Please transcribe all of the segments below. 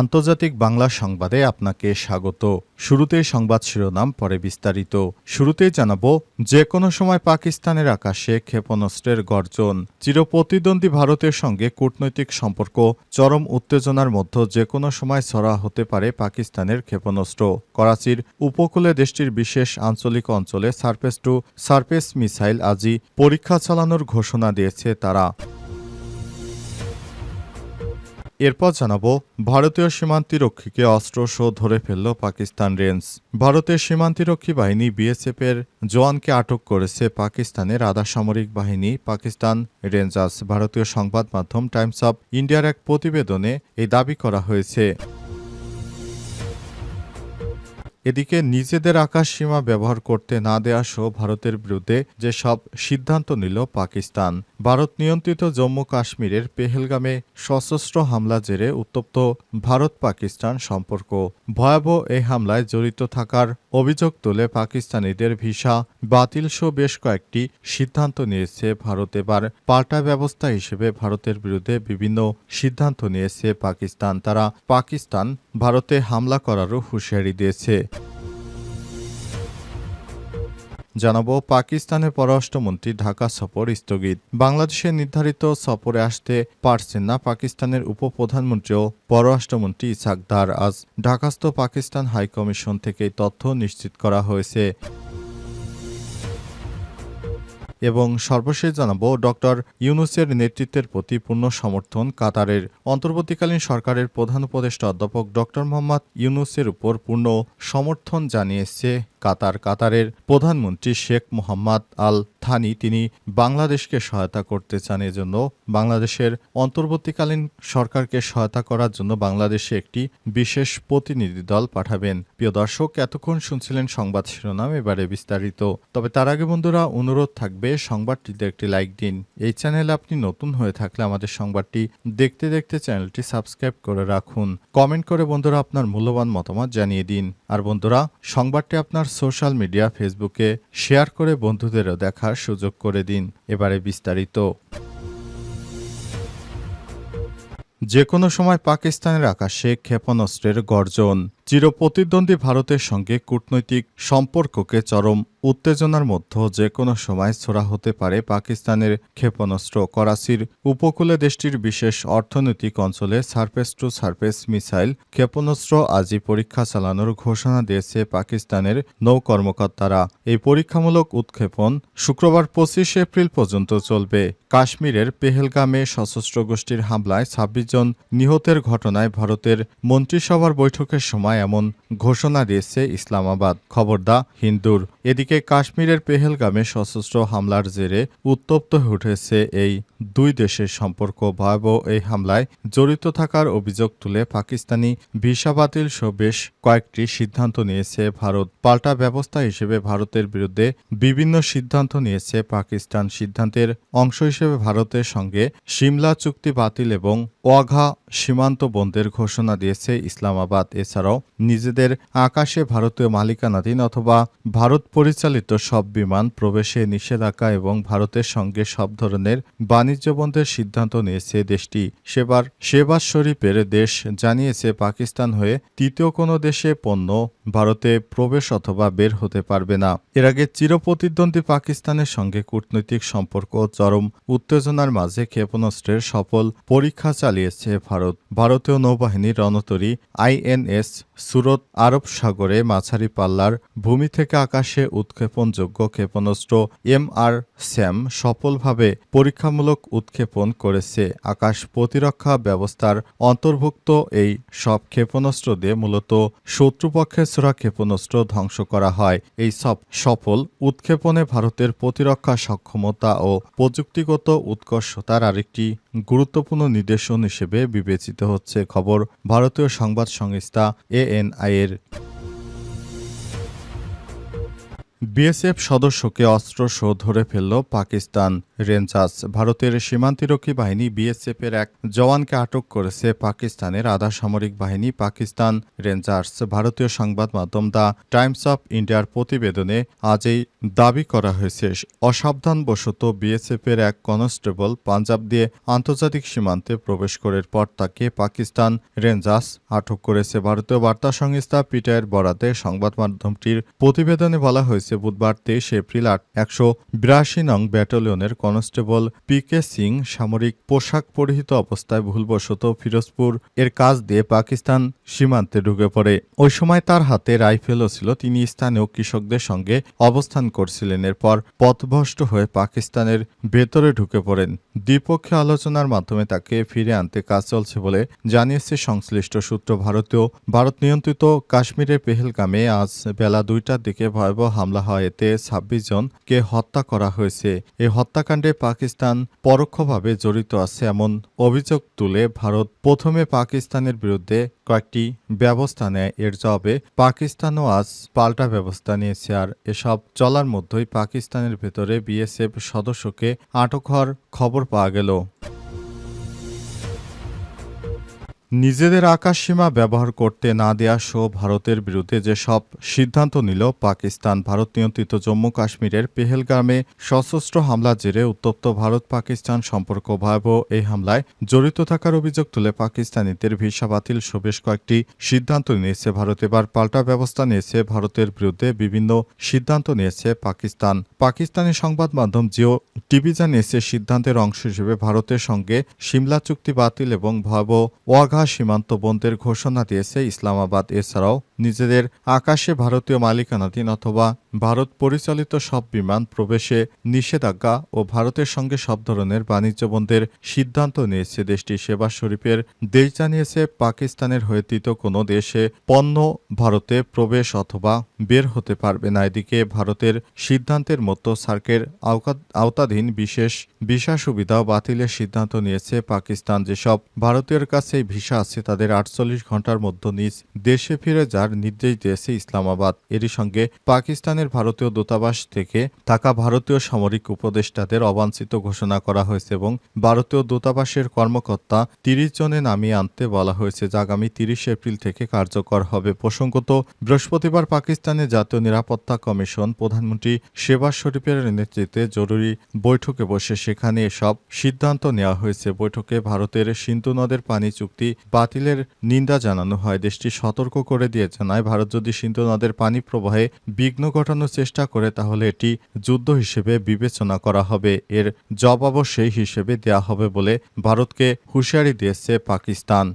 আন্তর্জাতিক বাংলা সংবাদে আপনাকে স্বাগত। শুরুতে সংবাদ শিরোনাম, পরে বিস্তারিত। শুরুতেই জানাব যে কোনো সময় পাকিস্তানের আকাশে ক্ষেপণাস্ত্রের গর্জন। চিরপ্রতিদ্বন্দ্বী ভারতের সঙ্গে কূটনৈতিক সম্পর্ক, চরম উত্তেজনার মধ্যে যে কোনো সময় ছড়া হতে পারে পাকিস্তানের ক্ষেপণাস্ত্র। করাচির উপকূলে দেশটির বিশেষ আঞ্চলিক অঞ্চলে সার্ফেস টু সার্ফেস মিসাইল আজই পরীক্ষা চালানোর ঘোষণা দিয়েছে তারা। এরপর জানাব, ভারতীয় সীমান্তিরক্ষীকে অস্ত্র শো ধরে ফেলল পাকিস্তান রেঞ্জ। ভারতের সীমান্তিরক্ষী বাহিনী বিএসএফ এর জওয়ানকে আটক করেছে পাকিস্তানের আধা সামরিক বাহিনী পাকিস্তান রেঞ্জার্স। ভারতীয় সংবাদ মাধ্যম টাইমস অব ইন্ডিয়ার এক প্রতিবেদনে এই দাবি করা হয়েছে। এদিকে নিজেদের আকাশ সীমা ব্যবহার করতে না দেয়া সহ ভারতের বিরুদ্ধে যে সব সিদ্ধান্ত নিল পাকিস্তান, ভারত নিয়ন্ত্রিত জম্মু কাশ্মীরের পেহেলগামে সশস্ত্র হামলা জেরে উত্তপ্ত ভারত পাকিস্তান সম্পর্ক। ভয়াবহ এই হামলায় জড়িত থাকার অভিযোগ তুলে পাকিস্তানিদের ভিসা বাতিল সহ বেশ কয়েকটি সিদ্ধান্ত নিয়েছে ভারত। এবার পাল্টা ব্যবস্থা হিসেবে ভারতের বিরুদ্ধে বিভিন্ন সিদ্ধান্ত নিয়েছে পাকিস্তান। তারা পাকিস্তান ভারতে হামলা করারও হুঁশিয়ারি দিয়েছে। জানাব, পাকিস্তানের পররাষ্ট্রমন্ত্রী ঢাকা সফর স্থগিত। বাংলাদেশে নির্ধারিত সফরে আসতে পারছেন না পাকিস্তানের উপপ্রধানমন্ত্রী ও পররাষ্ট্রমন্ত্রী ইসাক দার আজ। ঢাকাস্থ পাকিস্তান হাইকমিশন থেকে তথ্য নিশ্চিত করা হয়েছে। এবং সর্বশেষ জানাব ডক্টর ইউনুসের নেতৃত্বের প্রতি পূর্ণ সমর্থন কাতারের। অন্তর্বর্তীকালীন সরকারের প্রধান উপদেষ্টা অধ্যাপক ডক্টর মোহাম্মদ ইউনুসের উপর পূর্ণ সমর্থন জানিয়েছে কাতার, কাতারের প্রধানমন্ত্রী শেখ মোহাম্মদ আল থানি তিনি বাংলাদেশকে সহায়তা করতে চান এজন্য বাংলাদেশের অন্তর্বর্তীকালীন সরকারকে সহায়তা করার জন্য বাংলাদেশে একটি বিশেষ প্রতিনিধি দল পাঠাবেন। প্রিয় দর্শক, এতক্ষণ শুনছিলেন সংবাদ শিরোনাম, এবারে বিস্তারিত। তবে তার আগে বন্ধুরা, অনুরোধ থাকবে সংবাদটিতে একটি লাইক দিন। এই চ্যানেলে আপনি নতুন হয়ে থাকলে আমাদের সংবাদটি দেখতে দেখতে চ্যানেলটি সাবস্ক্রাইব করে রাখুন। কমেন্ট করে বন্ধুরা আপনার মূল্যবান মতামত জানিয়ে দিন। আর বন্ধুরা, সংবাদটি আপনার সোশ্যাল মিডিয়া ফেসবুকে শেয়ার করে বন্ধুদেরও দেখার সুযোগ করে দিন, এবারে বিস্তারিত। যে কোনো সময় পাকিস্তানের আকাশে ক্ষেপণাস্ত্রের গর্জন। চিরপ্রতিদ্বন্দ্বী ভারতের সঙ্গে কূটনৈতিক সম্পর্ককে চরম উত্তেজনার মধ্যে যে কোনো সময় ছোড়া হতে পারে পাকিস্তানের ক্ষেপণাস্ত্র। করাচির উপকূলে দেশটির বিশেষ অর্থনৈতিক অঞ্চলে সার্ফেস টু সার্ফেস মিসাইল ক্ষেপণাস্ত্র আজই পরীক্ষা চালানোর ঘোষণা দিয়েছে পাকিস্তানের নৌ কর্মকর্তারা এই পরীক্ষামূলক উৎক্ষেপণ শুক্রবার পঁচিশ এপ্রিল পর্যন্ত চলবে। কাশ্মীরের পেহেলগামে সশস্ত্র গোষ্ঠীর হামলায় ছাব্বিশ জন নিহতের ঘটনায় ভারতের মন্ত্রিসভার বৈঠকের সময় এমন ঘোষণা দিয়েছে ইসলামাবাদ। খবর দা হিন্দুর। এদিকে কাশ্মীরের পেহেলগামে সশস্ত্র হামলার জেরে উত্তপ্ত হয়ে উঠেছে এই দুই দেশের সম্পর্ক। ভয়াবহ এই হামলায় জড়িত থাকার অভিযোগ তুলে পাকিস্তানি ভিসা বাতিল সহ বেশ কয়েকটি সিদ্ধান্ত নিয়েছে ভারত। পাল্টা ব্যবস্থা হিসেবে ভারতের বিরুদ্ধে বিভিন্ন সিদ্ধান্ত নিয়েছে পাকিস্তান। সিদ্ধান্তের অংশ হিসেবে ভারতের সঙ্গে সিমলা চুক্তি বাতিল এবং ওয়াঘা সীমান্ত বন্ধের ঘোষণা দিয়েছে ইসলামাবাদ। এছাড়াও নিজেদের আকাশে ভারতীয় মালিকানাধীন অথবা ভারত পরিচালিত সব বিমান প্রবেশে নিষেধাজ্ঞা এবং ভারতের সঙ্গে সব ধরনের বাণিজ্য বন্ধের সিদ্ধান্ত নিয়েছে দেশটি। সেবার শেবাজ শরীফের দেশ জানিয়েছে পাকিস্তান হয়ে তৃতীয় কোনো দেশে পণ্য ভারতে প্রবেশ অথবা বের হতে পারবে না। এর আগে চিরপ্রতিদ্বন্দ্বী পাকিস্তানের সঙ্গে কূটনৈতিক সম্পর্ক চরম উত্তেজনার মাঝে ক্ষেপণাস্ত্রের সফল পরীক্ষা চালিয়েছে ভারত। ভারতীয় নৌবাহিনীর রণতরী আইএনএস সুরত আরব সাগরে মাঝারি পাল্লার ভূমি থেকে আকাশে উৎক্ষেপণযোগ্য ক্ষেপণাস্ত্র এম আর স্যাম সফলভাবে পরীক্ষামূলক উৎক্ষেপণ করেছে। আকাশ প্রতিরক্ষা ব্যবস্থার অন্তর্ভুক্ত এই সব ক্ষেপণাস্ত্র দিয়ে মূলত শত্রুপক্ষের ছোড়া ক্ষেপণাস্ত্র ধ্বংস করা হয়। এই সব সফল উৎক্ষেপণে ভারতের প্রতিরক্ষা সক্ষমতা ও প্রযুক্তিগত উৎকর্ষতার আরেকটি গুরুত্বপূর্ণ নিদর্শন হিসেবে বিবেচিত হচ্ছে। খবর, ভারতীয় সংবাদ সংস্থা এএনআই এর বিএসএফ সদস্যকে অস্ত্র অস্ত্রসহ ধরে ফেলল পাকিস্তান। রেঞ্জার্স ভারতের সীমান্তিরক্ষী বাহিনী বিএসএফের এক জওয়ানকে আটক করেছে পাকিস্তানের আধা সামরিক বাহিনী পাকিস্তান। রেঞ্জার্স ভারতীয় সংবাদ মাধ্যম দ্য টাইমস অফ ইন্ডিয়ার প্রতিবেদনে আজ এই দাবি করা হয়েছে। অসাবধানবশত বিএসএফ এর এক কনস্টেবল পাঞ্জাব দিয়ে আন্তর্জাতিক সীমান্তে প্রবেশ করার পর তাকে পাকিস্তান রেঞ্জার্স আটক করেছে। ভারতীয় বার্তা সংস্থা পিটায়ের বরাতে সংবাদ মাধ্যমটির প্রতিবেদনে বলা হয়েছে বুধবার তেইশ এপ্রিল আট একশো বিরাশি নং ব্যাটালিয়নের কনস্টেবল পি কে সিং সামরিক পোশাক পরিহিত অবস্থায় ভুলবশত ফিরোজপুর এর কাজ দিয়ে পাকিস্তান সীমান্তে ঢুকে পড়ে। ওই সময় তার হাতে রাইফেলও ছিল। তিনি স্থানীয় কৃষকদের সঙ্গে অবস্থান করছিলেন। এরপর পথভ্রষ্ট হয়ে পাকিস্তানের ভেতরে ঢুকে পড়েন। দ্বিপক্ষীয় আলোচনার মাধ্যমে তাকে ফিরে আনতে কাজ চলছে বলে জানিয়েছে সংশ্লিষ্ট সূত্র। ভারতীয়, ভারত নিয়ন্ত্রিত কাশ্মীরের পেহেলগামে আজ বেলা দুইটার দিকে ভয়াবহ হামলা হয় এতে ছাব্বিশ জনকে হত্যা করা হয়েছে। এই হত্যাকাণ্ডে পাকিস্তান পরোক্ষভাবে জড়িত আছে এমন অভিযোগ তুলে ভারত প্রথমে পাকিস্তানের বিরুদ্ধে কয়েকটি ব্যবস্থা নেয়। এর জবাবে পাকিস্তানও আজ পাল্টা ব্যবস্থা নিয়েছে আর এসব চলার মধ্যেই পাকিস্তানের ভেতরে বিএসএফ সদস্যকে আটক হওয়ার খবর পাওয়া গেল। নিজেদের আকাশসীমা ব্যবহার করতে না দেয়া সহ ভারতের বিরুদ্ধে যেসব সিদ্ধান্ত নিল পাকিস্তান, ভারত নিয়ন্ত্রিত জম্মু কাশ্মীরের পেহেলগামে সশস্ত্র হামলার জেরে উত্তপ্ত ভারত পাকিস্তান সম্পর্ক ভয়াবহ। এই হামলায় জড়িত থাকার অভিযোগ তুলে পাকিস্তানিদের ভিসা বাতিল সহ বেশ কয়েকটি সিদ্ধান্ত নিয়েছে ভারত। এবার পাল্টা ব্যবস্থা নিয়েছে ভারতের বিরুদ্ধে বিভিন্ন সিদ্ধান্ত নিয়েছে পাকিস্তান। পাকিস্তানি সংবাদ মাধ্যম জিও টিভি জানিয়েছে, সিদ্ধান্তের অংশ হিসেবে ভারতের সঙ্গে সিমলা চুক্তি বাতিল এবং ভয়াবহ ওয়াঘা সীমান্ত বন্ধের ঘোষণা দিয়েছে ইসলামাবাদ এছাড়াও নিজেদের আকাশে ভারতীয় মালিকানাধীন অথবা ভারত পরিচালিত সব বিমান প্রবেশে নিষেধাজ্ঞা ও ভারতের সঙ্গে সব ধরনের বাণিজ্য বন্ধের সিদ্ধান্ত নিয়েছে দেশটি সেবা শরীফের। দেশ জানিয়েছে পাকিস্তানের হয়ে তৃতীয় কোনো দেশে পণ্য ভারতে প্রবেশ অথবা বের হতে পারবে না। এদিকে ভারতের সিদ্ধান্তের মতো সার্কের আওতাধীন বিশেষ ভিসা সুবিধাও বাতিলের সিদ্ধান্ত নিয়েছে পাকিস্তান। যেসব ভারতীয়র কাছে ভিসা আছে তাদের আটচল্লিশ ঘণ্টার মধ্যে নিজ দেশে ফিরে যাওয়ার নির্দেশ দিয়েছে ইসলামাবাদ। এরই সঙ্গে পাকিস্তানের ভারতীয় দূতাবাস থেকে থাকা ভারতীয় সামরিক উপদেষ্টাদের অবাঞ্ছিত ঘোষণা করা হয়েছে এবং ভারতীয় দূতাবাসের কর্মকর্তা তিরিশ জনে নামিয়ে আনতে বলা হয়েছে যা আগামী তিরিশ এপ্রিল থেকে কার্যকর হবে। প্রসঙ্গত, বৃহস্পতিবার পাকিস্তানের জাতীয় নিরাপত্তা কমিশন প্রধানমন্ত্রী শেবাজ শরীফের নেতৃত্বে জরুরি বৈঠকে বসে সেখানে এসব সিদ্ধান্ত নেওয়া হয়েছে। বৈঠকে ভারতের সিন্ধু নদের পানি চুক্তি বাতিলের নিন্দা জানানো হয়। দেশটি সতর্ক করে দিয়ে জানায় ভারত যদি সিন্ধু নদের পানি প্রবাহে বিঘ্ন ঘটানোর চেষ্টা করে, তাহলে এটি যুদ্ধ হিসেবে বিবেচনা করা হবে। এর জবাবও সেই হিসেবে দেয়া হবে বলে ভারতকে হুঁশিয়ারি দিয়েছে পাকিস্তান।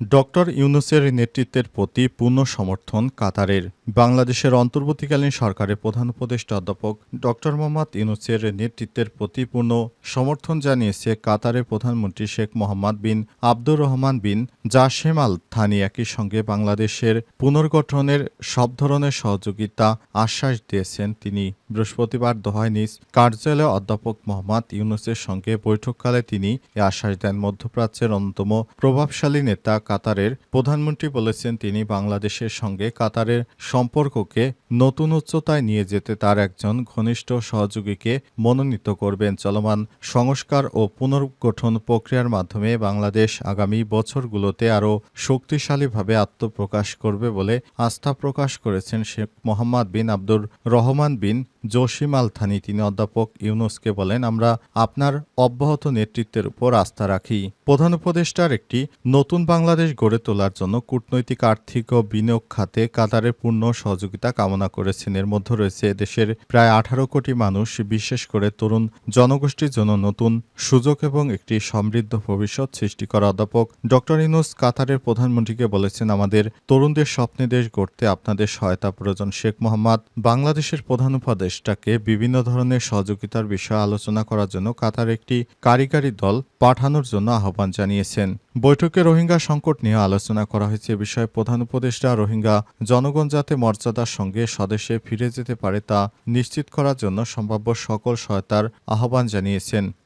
ডক্টর ইউনুসের নেতৃত্বের প্রতি পূর্ণ সমর্থন কাতারের। বাংলাদেশের অন্তর্বর্তীকালীন সরকারের প্রধান উপদেষ্টা অধ্যাপক ডক্টর মোহাম্মদ ইউনুসের নেতৃত্বের প্রতি পূর্ণ সমর্থন জানিয়েছে কাতারের প্রধানমন্ত্রী Sheikh Mohammed bin Abdur Rahman bin Jassim Al Thani একই সঙ্গে বাংলাদেশের পুনর্গঠনের সব ধরনের সহযোগিতা আশ্বাস দিয়েছেন তিনি। বৃহস্পতিবার দোহায় নিজ কার্যালয়ে অধ্যাপক মোহাম্মদ ইউনুসের সঙ্গে বৈঠককালে তিনি এ আশ্বাস দেন। মধ্যপ্রাচ্যের অন্যতম প্রভাবশালী নেতা কাতারের প্রধানমন্ত্রী বলেছেন, তিনি বাংলাদেশের সঙ্গে কাতারের সম্পর্ককে নতুন উচ্চতায় নিয়ে যেতে তার একজন ঘনিষ্ঠ সহযোগীকে মনোনীত করবেন। চলমান সংস্কার ও পুনর্গঠন প্রক্রিয়ার মাধ্যমে বাংলাদেশ আগামী বছরগুলোতে আরও শক্তিশালীভাবে আত্মপ্রকাশ করবে বলে আস্থা প্রকাশ করেছেন Sheikh Mohammed bin Abdur Rahman bin Jassim Al Thani তিনি অধ্যাপক ইউনুসকে বলেন আমরা আপনার অব্যাহত নেতৃত্বের উপর আস্থা রাখি। প্রধান উপদেষ্টার একটি নতুন বাংলাদেশ গড়ে তোলার জন্য কূটনৈতিক আর্থিক ও বিনিয়োগ খাতে কাতারের পূর্ণ সহযোগিতা কামনা করেছেন। এর মধ্যে রয়েছে দেশের প্রায় আঠারো কোটি মানুষ, বিশেষ করে তরুণ জনগোষ্ঠীর জন্য নতুন সুযোগ এবং একটি সমৃদ্ধ ভবিষ্যৎ সৃষ্টি করা। অধ্যাপক ডক্টর ইনুস কাতারের প্রধানমন্ত্রীকে বলেছেন, আমাদের তরুণদের স্বপ্নে দেশ গড়তে আপনাদের সহায়তা প্রয়োজন। শেখ মোহাম্মদ বাংলাদেশের প্রধান উপদেষ্টাকে বিভিন্ন ধরনের সহযোগিতার বিষয়ে আলোচনা করার জন্য কাতার একটি কারিগরি দল পাঠানোর জন্য আহ্বান জানিয়েছেন। বৈঠকে রোহিঙ্গা সংকট নিয়ে আলোচনা করা হয়েছে এ বিষয়ে প্রধান উপদেষ্টা রোহিঙ্গা জনগণ যাতে মর্যাদার সঙ্গে স্বদেশে ফিরে যেতে পারে তা নিশ্চিত করার জন্য সম্ভাব্য সকল সহায়তার আহ্বান জানিয়েছেন।